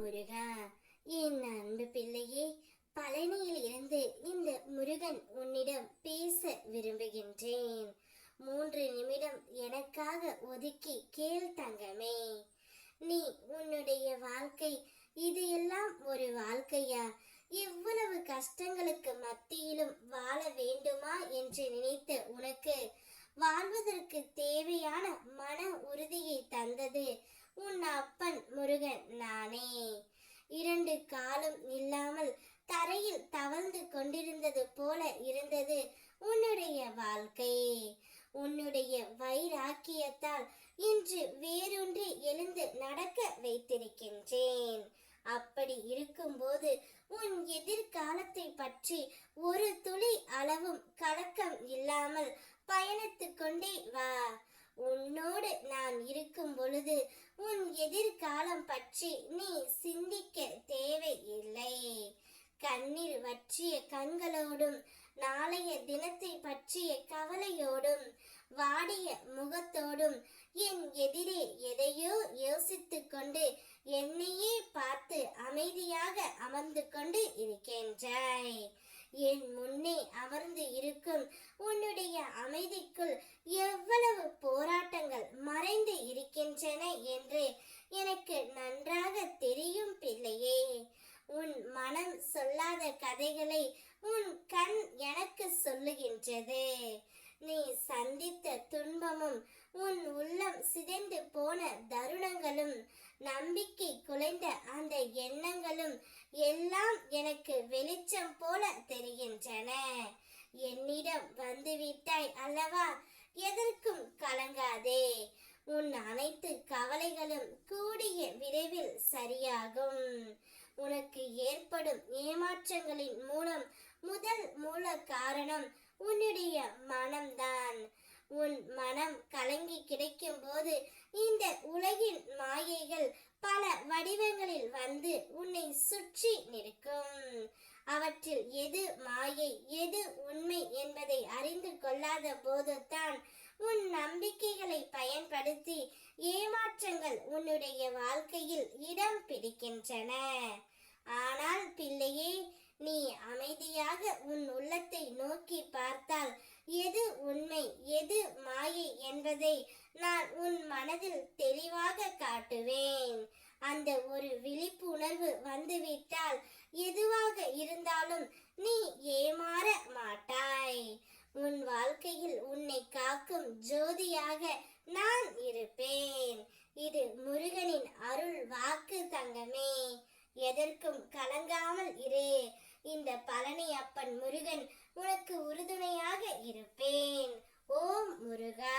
முருகா என் அன்பு பிள்ளையே பழனியில் இருந்து இந்த முருகன் உன்னிடம் பேச விரும்புகின்றேன். மூன்று நிமிடம் எனக்காக ஒதுக்கி கேள் தங்கமே. நீ உன்னுடைய வாழ்க்கை இது எல்லாம் ஒரு வாழ்க்கையா? இவ்வளவு கஷ்டங்களுக்கு மத்தியிலும் வாழ வேண்டுமா என்று நினைத்த உனக்கு வாழ்வதற்கு தேவையான மன உறுதியை தந்தது. உன் அப்பன் முருகன் நானே. இரண்டு காலும் இல்லாமல் தரையில் தவழ்ந்து கொண்டிருந்தது போல இருந்தது உன்னுடைய வாழ்க்கை. உன்னுடைய வைராக்கியத்தால் இன்று வேறொன்று எழுந்து நடக்க வைத்திருக்கின்றேன். அப்படி இருக்கும்போது உன் எதிர்காலத்தை பற்றி ஒரு துளி அளவும் கலக்கம் இல்லாமல் பயணித்து கொண்டே வா. உன்னோடு நான் இருக்கும் பொழுது உன் எதிர்காலம் பற்றி நீ சிந்திக்க தேவையில்லை. கண்ணீர் வற்றிய கண்களோடும் நாளைய தினத்தை பற்றிய கவலையோடும் வாடிய முகத்தோடும் என் எதிரே எதையோ யோசித்துக் கொண்டு என்னையே பார்த்து அமைதியாக அமர்ந்து கொண்டு இருக்கின்றாய். என் முன்னே அமர்ந்து இருக்கும் உன்னுடைய அமைதிக்குள் எவ்வளவு போராட்டங்கள் மறைந்து இருக்கின்றன என்று எனக்கு நன்றாக தெரியும் பிள்ளையே உன் மனம் சொல்லாத கதைகளை உன் கண் எனக்கு சொல்லுகின்றது. நீ சந்தித்த துன்பமும் உன் உள்ளம் சிதைந்து போன தருணங்களும் நம்பிக்கை குலைந்த அந்த எண்ணங்களும் எல்லாம் எனக்கு வெளிச்சம் போல தெரிகின்றன. என்னிடம் வந்துவிட்டாய் அல்லவா? எதற்கும் கலங்காதே. உன் அனைத்து கவலைகளும் கூடிய விரைவில் சரியாகும். உனக்கு ஏற்படும் ஏமாற்றங்களின் மூலம் முதல் மூல காரணம் உன்னுடைய மனம்தான். உன் மனம் கலங்கி கிடைக்கும் போது இந்த உலகின் மாயைகள் பல வடிவங்களில் வந்து உன்னை சுற்றி நிற்கும். அவற்றில் எது மாயை எது உண்மை என்பதை அறிந்து கொள்ளாத போதுதான் உன் நம்பிக்கைகளை பயன்படுத்தி ஏமாற்றங்கள் உன்னுடைய வாழ்க்கையில் இடம் பிடிக்கின்றன. ஆனால் பிள்ளையே நீ அமைதியாக உன் உள்ளத்தை நோக்கி பார்த்தால் எது உண்மை எது மாயை என்பதை நான் உன் மனதில் தெளிவாக காட்டுவேன். அந்த ஒரு விழிப்புணர்வு வந்துவிட்டால் எதுவாக இருந்தாலும் நீ ஏமாற மாட்டாய். உன் வாழ்க்கையில் உன்னை காக்கும் ஜோதியாக நான் இருப்பேன். இது முருகனின் அருள். எதற்கும் கலங்காமல் இரு. இந்த பழனி அப்பன் முருகன் உனக்கு உறுதுணையாக இருப்பேன். ஓம் முருகா.